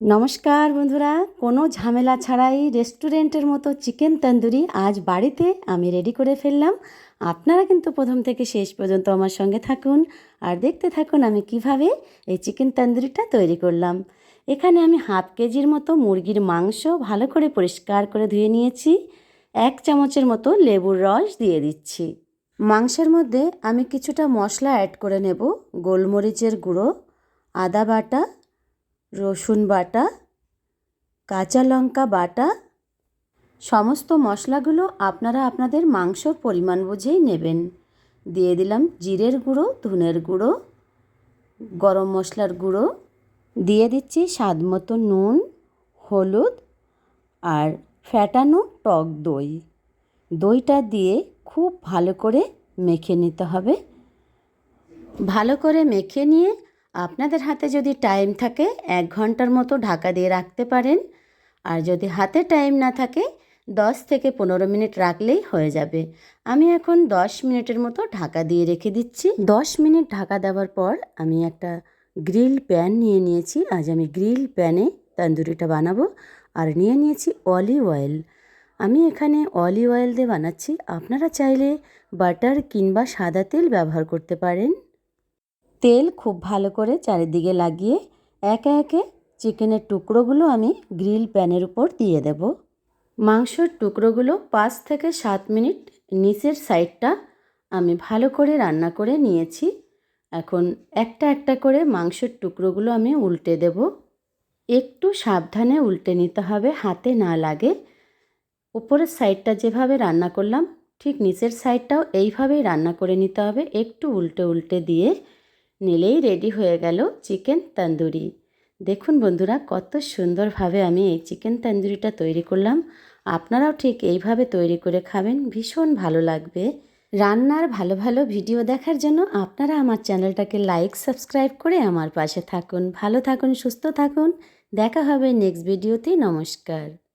নমস্কার বন্ধুরা, কোনো ঝামেলা ছাড়াই রেস্টুরেন্টের মতো চিকেন তন্দুরি আজ বাড়িতে আমি রেডি করে ফেললাম। আপনারা কিন্তু প্রথম থেকে শেষ পর্যন্ত আমার সঙ্গে থাকুন আর দেখতে থাকুন আমি কীভাবে এই চিকেন তন্দুরিটা তৈরি করলাম। এখানে আমি হাফ কেজির মতো মুরগির মাংস ভালো করে পরিষ্কার করে ধুয়ে নিয়েছি। এক চামচের মতো লেবুর রস দিয়ে দিচ্ছি। মাংসের মধ্যে আমি কিছুটা মশলা অ্যাড করে নেব, গোলমরিচের গুঁড়ো, আদা বাটা রসুন বাটা, কাঁচা লঙ্কা বাটা, সমস্ত মশলাগুলো আপনারা আপনাদের মাংসর পরিমাণ বুঝেই নেবেন। দিয়ে দিলাম জিরের গুঁড়ো, ধনের গুঁড়ো, গরম মশলার গুঁড়ো। দিয়ে দিচ্ছি স্বাদ মতো নুন, হলুদ আর ফ্যাটানো টক দই। দইটা দিয়ে খুব ভালো করে মেখে নিতে হবে। ভালো করে মেখে নিয়ে আপনাদের হাতে যদি টাইম থাকে, এক ঘণ্টার মতো ঢাকা দিয়ে রাখতে পারেন। আর যদি হাতে টাইম না থাকে, দশ থেকে পনেরো মিনিট রাখলেই হয়ে যাবে। আমি এখন দশ মিনিটের মতো ঢাকা দিয়ে রেখে দিচ্ছি। দশ মিনিট ঢাকা দেওয়ার পর আমি একটা গ্রিল প্যান নিয়ে নিয়েছি। আজ আমি গ্রিল প্যানে তন্দুরিটা বানাবো। আর নিয়ে নিয়েছি অলিভ অয়েল আমি এখানে অলিভ অয়েল দিয়ে বানাচ্ছি। আপনারা চাইলে বাটার কিংবা সাদা তেল ব্যবহার করতে পারেন। তেল খুব ভালো করে চারিদিকে লাগিয়ে একে একে চিকেনের টুকরোগুলো আমি গ্রিল প্যানের উপর দিয়ে দেব। মাংসর টুকরোগুলো পাঁচ থেকে সাত মিনিট নিচের সাইডটা আমি ভালো করে রান্না করে নিয়েছি। এখন একটা একটা করে মাংসের টুকরোগুলো আমি উল্টে দেব। একটু সাবধানে উল্টে নিতে হবে, হাতে না লাগে। উপরের সাইডটা যেভাবে রান্না করলাম, ঠিক নিচের সাইডটাও এইভাবেই রান্না করে নিতে হবে, একটু উল্টে উল্টে দিয়ে নিলেই রেডি হয়ে গেল চিকেন তন্দুরি। দেখুন বন্ধুরা, কত সুন্দরভাবে আমি এই চিকেন তন্দুরিটা তৈরি করলাম। আপনারাও ঠিক এইভাবে তৈরি করে খাবেন, ভীষণ ভালো লাগবে। রান্নার ভালো ভালো ভিডিও দেখার জন্য আপনারা আমার চ্যানেলটাকে লাইক, সাবস্ক্রাইব করে আমার পাশে থাকুন। ভালো থাকুন, সুস্থ থাকুন। দেখা হবে নেক্সট ভিডিওতে। নমস্কার।